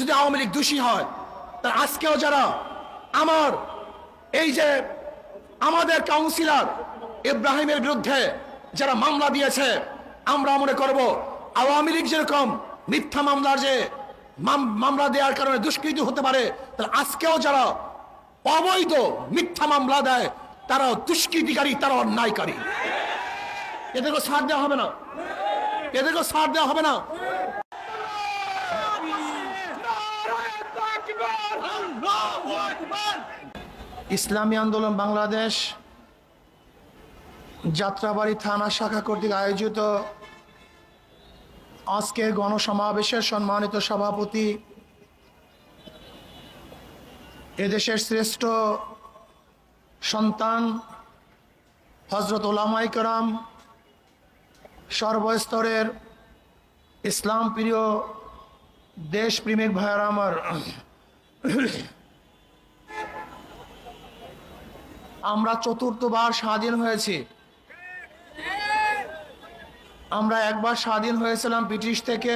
যদি আওয়ামী লীগ দোষী হয় তা আজকেও যারা আমার এই যে আমাদের কাউন্সিলর ইব্রাহিমের বিরুদ্ধে যারা মামলা দিয়েছে, আমরা মনে করব আওয়ামী লীগ যেরকম মিথ্যা মামলার যে মাম- মামলা দেওয়ার কারণে দুষ্কৃতি হতে পারে, তাহলে আজকেও যারা অবৈধ মিথ্যা মামলা দেয়, তারাও দুষ্কৃতিকারী তারা অন্যায়কারী। এদেরকে ছাড় দেওয়া হবে না। এদেরকে ছাড় দেওয়া হবে না। ইসলামী আন্দোলন বাংলাদেশ যাত্রাবাড়ি থানা শাখা কর্তৃক আয়োজিত আজকের গণসমাবেশের সম্মানিত সভাপতি এদেশের শ্রেষ্ঠ সন্তান হজরত ওলামাই কারাম, সর্বস্তরের ইসলাম প্রিয় দেশপ্রেমিক ভাইয়ারা আমার আমরা চতুর্থবার স্বাধীন হয়েছি। আমরা একবার স্বাধীন হয়েছিলাম ব্রিটিশ থেকে।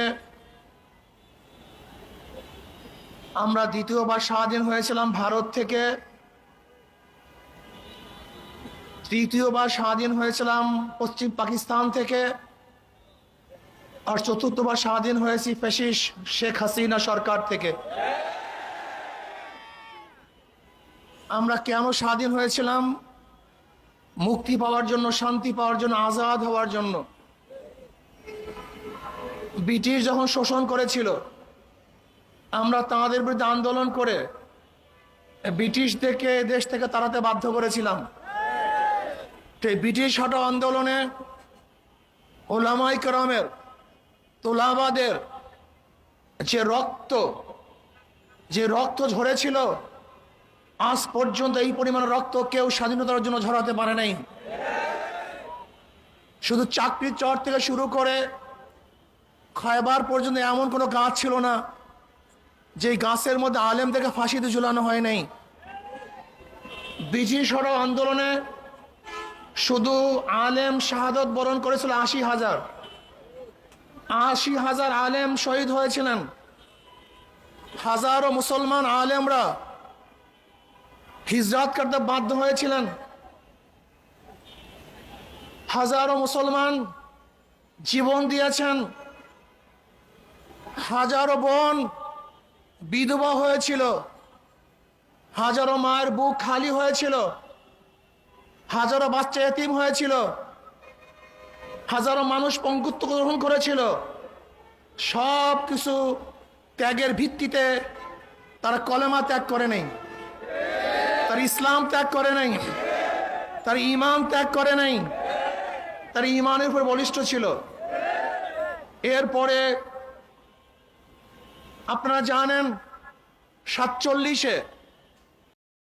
আমরা দ্বিতীয়বার স্বাধীন হয়েছিলাম ভারত থেকে। তৃতীয়বার স্বাধীন হয়েছিলাম পশ্চিম পাকিস্তান থেকে। আর চতুর্থবার স্বাধীন হয়েছি ফেসিস শেখ হাসিনা সরকার থেকে। আমরা কেন স্বাধীন হয়েছিলাম? মুক্তি পাওয়ার জন্য, শান্তি পাওয়ার জন্য, আজাদ হওয়ার জন্য। ব্রিটিশ যখন শোষণ করেছিল, আমরা তাঁদের বিরুদ্ধে আন্দোলন করে ব্রিটিশদেরকে দেশ থেকে তাড়াতে বাধ্য করেছিলাম। তো ব্রিটিশ হটাও আন্দোলনে ওলামাই করমের, তোলাবাদের যে রক্ত যে রক্ত ঝরেছিল আজ পর্যন্ত এই পরিমাণ রক্ত কেউ স্বাধীনতার জন্য ঝরাতে পারে নাই। শুধু চাকরির চর থেকে শুরু করে খয়বার পর্যন্ত এমন কোনো গাছ ছিল না যে গাছের মধ্যে আলেমদেরকে ফাঁসিতে ঝুলানো হয় নাই। বিজি সড়ক আন্দোলনে শুধু আলেম শাহাদত বরণ করেছিল আশি হাজার। আশি হাজার আলেম শহীদ হয়েছিলেন। হাজারো মুসলমান আলেমরা হিজরাত করতে বাধ্য হয়েছিলেন। হাজারো মুসলমান জীবন দিয়েছেন। হাজারো বোন বিধবা হয়েছিল। হাজারো মায়ের বুক খালি হয়েছিল। হাজারো বাচ্চা এতিম হয়েছিল। হাজারো মানুষ পঙ্গুত্ব গ্রহণ করেছিল। সব কিছু ত্যাগের ভিত্তিতে তারা কলেমা ত্যাগ করে নেই। তার ইসলাম ত্যাগ করে নাই। তার ইমান ত্যাগ করে নাই। তার ইমানের উপর বলিষ্ঠ ছিল। এরপরে আপনারা জানেন, সাতচল্লিশে